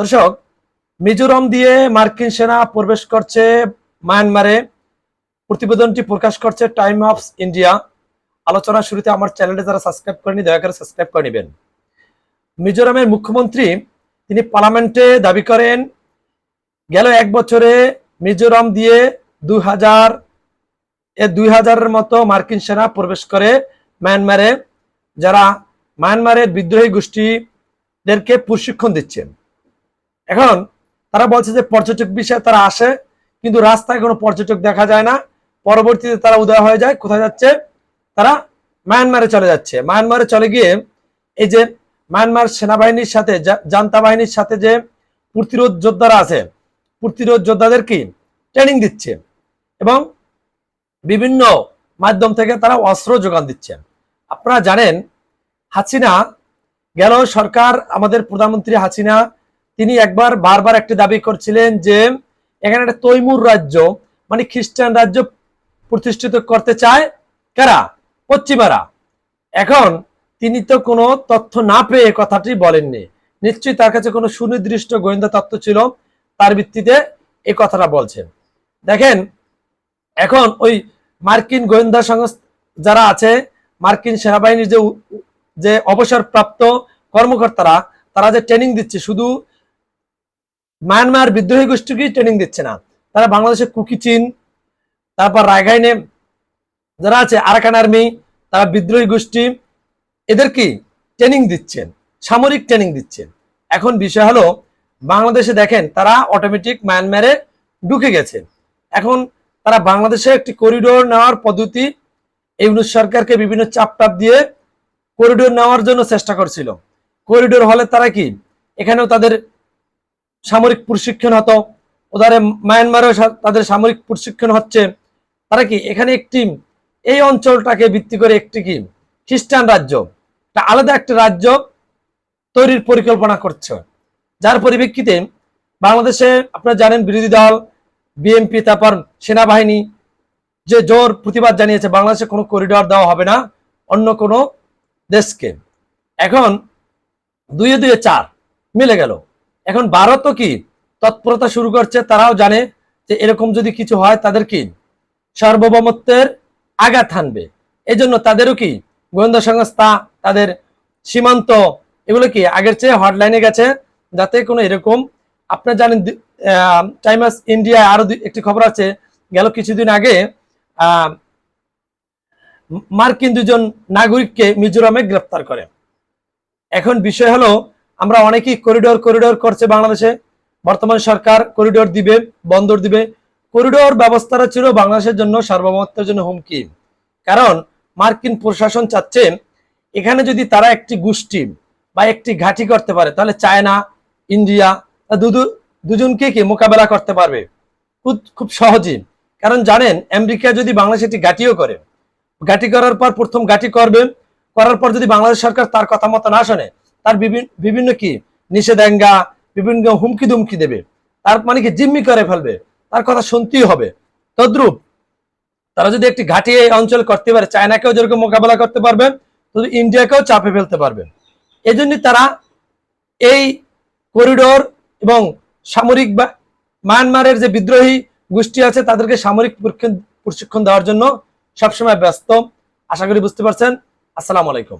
দর্শক, মিজোরাম দিয়ে মার্কিন সেনা প্রবেশ করছে মায়ানমারে। প্রতিবেদনটি প্রকাশ করছে টাইম অফ ইন্ডিয়া। আলোচনা শুরুতে আমার চ্যানেলটি যারা সাবস্ক্রাইব করেনি দয়া করে সাবস্ক্রাইব করে নেবেন। মিজোরামের মুখ্যমন্ত্রী, তিনি পার্লামেন্টে দাবি করেন, গেল এক বছরে মিজোরাম দিয়ে দুই হাজার এ দুই হাজারের মতো মার্কিন সেনা প্রবেশ করে মায়ানমারে, যারা মায়ানমারের বিদ্রোহী গোষ্ঠীদেরকে প্রশিক্ষণ দিচ্ছেন। এখন তারা বলছে যে পর্যটক বিষয়ে তারা আসে, কিন্তু রাস্তায় কোনো পর্যটক দেখা যায় না। পরবর্তীতে তারা উদয় হয়ে যায়, কোথায় যাচ্ছে? তারা মায়ানমারে চলে যাচ্ছে। মায়ানমারে চলে গিয়ে এই যে মায়ানমার সেনাবাহিনীর সাথে জান্তা বাহিনীর সাথে যে প্রতিরোধ যোদ্ধারা আছে, প্রতিরোধ যোদ্ধাদের কি? ট্রেনিং দিচ্ছে এবং বিভিন্ন মাধ্যম থেকে তারা অস্ত্র যোগান দিচ্ছে। আপনারা জানেন, হাসিনা, গেল সরকার, আমাদের প্রধানমন্ত্রী হাসিনা তিনি একবার বারবার একটি দাবি করছিলেন যে এখানে একটা তৈমুর রাজ্য মানে খ্রিস্টান রাজ্য প্রতিষ্ঠিত করতে চায় কারা? পশ্চিমারা। এখন তিনি তো কোনো তথ্য না পেয়ে কথাটি বলেননি। নিশ্চয়ই তার কাছে কোনো সুনির্দিষ্ট গোয়েন্দা তথ্য ছিল, তার ভিত্তিতে এই কথাটা বলছেন। দেখেন, এখন ওই মার্কিন গোয়েন্দা সংস্থা যারা আছে, মার্কিন সেনাবাহিনীর যে যে অবসরপ্রাপ্ত কর্মকর্তারা, তারা যে ট্রেনিং দিচ্ছে, শুধু মায়ানমার বিদ্রোহী গোষ্ঠীকেই ট্রেনিং দিচ্ছে না। তারা বাংলাদেশে কুকি চীন, তারপর রায়গাইনে যারা আছে, আরাকান আর্মি তারা বিদ্রোহী গোষ্ঠী, এদের কি? ট্রেনিং দিচ্ছেন, সামরিক ট্রেনিং দিচ্ছেন। এখন বিষয় হলো, বাংলাদেশে দেখেন, তারা অটোমেটিক মায়ানমারে ঢুকে গেছে। এখন তারা বাংলাদেশে একটি করিডোর নেওয়ার পদ্ধতি ইউনুস সরকারকে বিভিন্ন চাপ টাপ দিয়ে করিডোর নেওয়ার জন্য চেষ্টা করছিল। করিডোর হলে তারা কি? এখানেও তাদের সামরিক প্রশিক্ষণ হতো, ওধারে মায়ানমারেও তাদের সামরিক প্রশিক্ষণ হচ্ছে। তারা কি এখানে একটি এই অঞ্চলটাকে ভিত্তি করে একটি কি? খ্রিস্টান রাজ্য। আলাদা একটা রাজ্য তৈরির পরিকল্পনা করছে। যার পরিপ্রেক্ষিতে বাংলাদেশে আপনারা জানেন বিরোধী দল বিএনপি তারপর সেনাবাহিনী যে জোর প্রতিবাদ জানিয়েছে, বাংলাদেশে কোনো করিডোর দেওয়া হবে না, অন্য কোনো দেশকে। এখন দুয়ে দুয়ে চার মিলে গেল। এখন ভারতও কি তৎপরতা শুরু করছে? তারাও জানে যে এরকম যদি কিছু হয়, তাদের কি সার্বভৌমত্বের আঘাত হানবে? এই জন্য তাদেরও কি গোয়েন্দা সংস্থা, তাদের সীমান্ত, এগুলো কি আগের চেয়ে হটলাইনে গেছে? যাতে কোনো এরকম, আপনারা জানেন টাইমাস ইন্ডিয়া আরও একটি খবর আছে, গেল কিছুদিন আগে মার্কিন দুজন নাগরিককে মিজোরামে গ্রেপ্তার করে। এখন বিষয় হলো আমরা অনেকেই করিডোর করিডোর করছে বাংলাদেশে। বর্তমান সরকার করিডোর দিবে, বন্দর দিবে। করিডোর ব্যবস্থাটা ছিল বাংলাদেশের জন্য সার্বভৌমত্বের জন্য হুমকি। কারণ মার্কিন প্রশাসন চাচ্ছে এখানে যদি তারা একটি গোষ্ঠী বা একটি ঘাঁটি করতে পারে, তাহলে চায়না, ইন্ডিয়া দুজনকে কি মোকাবেলা করতে পারবে? খুব খুব সহজেই। কারণ জানেন, আমেরিকা যদি বাংলাদেশে একটি ঘাঁটিও করে, ঘাঁটি করার পর প্রথম ঘাঁটি করবে, করার পর যদি বাংলাদেশ সরকার তার কথা মতো না শোনে তার বিভিন্ন বিভিন্ন কি? নিষেধাজ্ঞা, বিভিন্ন হুমকি দুমকি দেবে। তার মানে কি? জিম্মি করে ফেলবে। তার কথা শুনতেই হবে। তদ্রুপ তারা যদি একটি ঘাঁটি এই অঞ্চল করতে পারে, চায়নাকেও যেরকম মোকাবেলা করতে পারবে তো ইন্ডিয়াকেও চাপে ফেলতে পারবে। এই জন্যই তারা এই করিডোর এবং সামরিক বা মায়ানমারের যে বিদ্রোহী গোষ্ঠী আছে, তাদেরকে সামরিক প্রশিক্ষণ দেওয়ার জন্য সবসময় ব্যস্ত। আশা করি বুঝতে পারছেন। আসসালামু আলাইকুম।